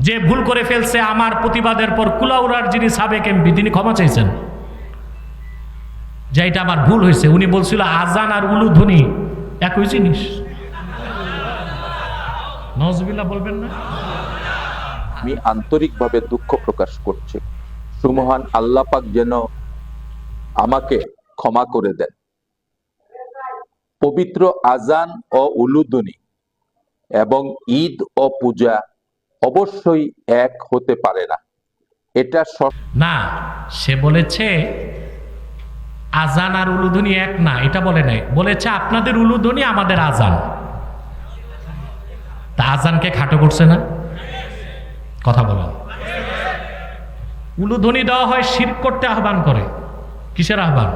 যে ভুল করে ফেলছে আমার প্রতিবাদের পর কুলাউড়ার যিনি সাবেক এমপি, তিনি ক্ষমা চাইছেন। যে এটা আমার ভুল হয়েছে, উনি বলছিল, আজান আর উলুধ্বনি একই জিনিস। বলবেন না? আমি আন্তরিকভাবে দুঃখ প্রকাশ করছি। সুমহান আল্লাহ পাক যেন আমাকে ক্ষমা করে দেন। পবিত্র আজান ও উলুদুনি এবং ঈদ ও পূজা অবশ্যই এক হতে পারে না। এটা না, সে বলেছে, আজান আর উলুধ্বনি এক না, এটা বলে নাই। বলেছে, আপনাদের উলুধ্বনি আমাদের আজান। তা আজানকে খাটো করছে না? কথা বলেন। উলুধ্বনি দেওয়া হয়, শির করতে আহ্বান করে। কিসের আহ্বান?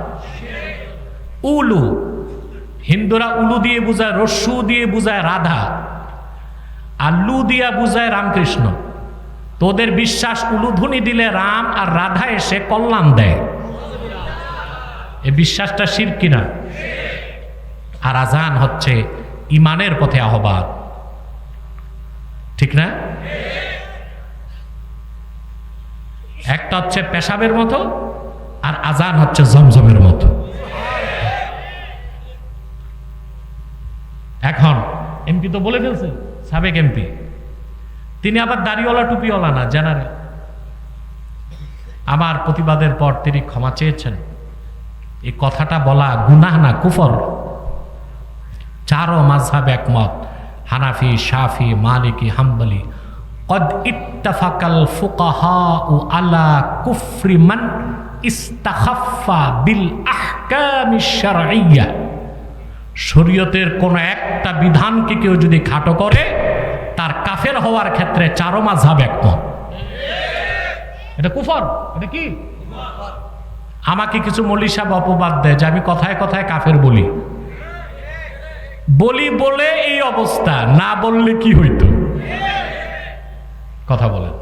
উলু। হিন্দুরা উলু দিয়ে বুঝায়, রস্যু দিয়ে বুঝায়, রাধা। আর লু দিয়া বুঝায় রামকৃষ্ণ। তোদের বিশ্বাস উলুধ্বনি দিলে রাম আর রাধা এসে কল্যাণ দেয়। এ বিশ্বাসটা শির কিনা? আর আজান হচ্ছে ইমানের পথে আহ্বান। ঠিক না? একটা হচ্ছে পেশাবের মতো, আর আজান হচ্ছে জমজমের মতো। এখন, এমপি তো বলে ফেলছে। সাবেক এমপি তিনি আবার দাড়িওয়ালা, টুপিওয়ালা না জেনারেল আমার প্রতিবাদের পর তিনি ক্ষমা চেয়েছেন। এই কথাটা বলা গুনাহ না, কুফর। চারো মাঝহাব একমত, হানাফি, শাফি, মালিকি, হাম্বলি। কদ ইত্তাফাকাল ফুকাহা ও আলা কুফরিমান ইস্তাহাফা বিল আহকামি শারঈয়া। শরীয়তের কোন একটা বিধানকে কেউ যদি খাটো করে, তার কাফের হওয়ার ক্ষেত্রে চারো মাঝহাব একমত এটা কুফর? এটা কি? আমাকে কিছু মলি সাহেব অপবাদ দেয় যে আমি কথায় কথায় কাফের বলি। বলি বলে এই অবস্থা, না বললে কি হইতো? কথা বলেন।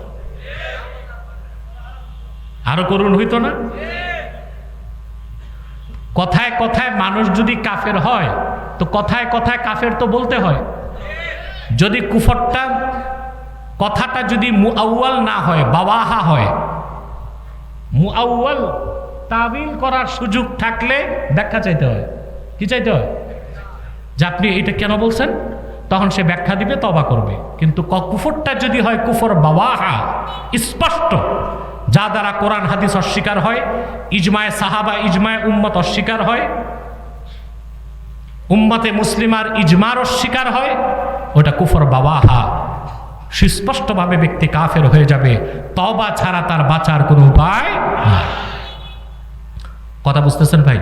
আরও করুন হইতো না? কথায় কথায় মানুষ যদি কাফের হয়, তো কথায় কথায় কাফের তো বলতে হয়। যদি কুফরটা, কথাটা যদি মুআউয়াল না হয় বাবাহা হয়, মুআউয়াল তাবিল করার সুযোগ থাকলে ব্যাখ্যা চাইতে হয়। কি চাইতে হয়? যে আপনি এটা কেন বলছেন? তখন সে ব্যাখ্যা দিবে তবা করবে। কিন্তু কুফরটা যদি হয়, কুফর বাবাহা স্পষ্ট। যা দ্বারা কোরআন, হাদিস অস্বীকার হয়, ইজমায় সাহাবা, ইজমায় উম্মত অস্বীকার হয়, উম্মতে মুসলিমার ইজমার অস্বীকার হয়, ওটা কুফর বাবাহা সুস্পষ্টভাবে ব্যক্তি কাফের হয়ে যাবে তবা ছাড়া তার বাঁচার কোনো উপায় কথা বুঝতেছেন ভাই?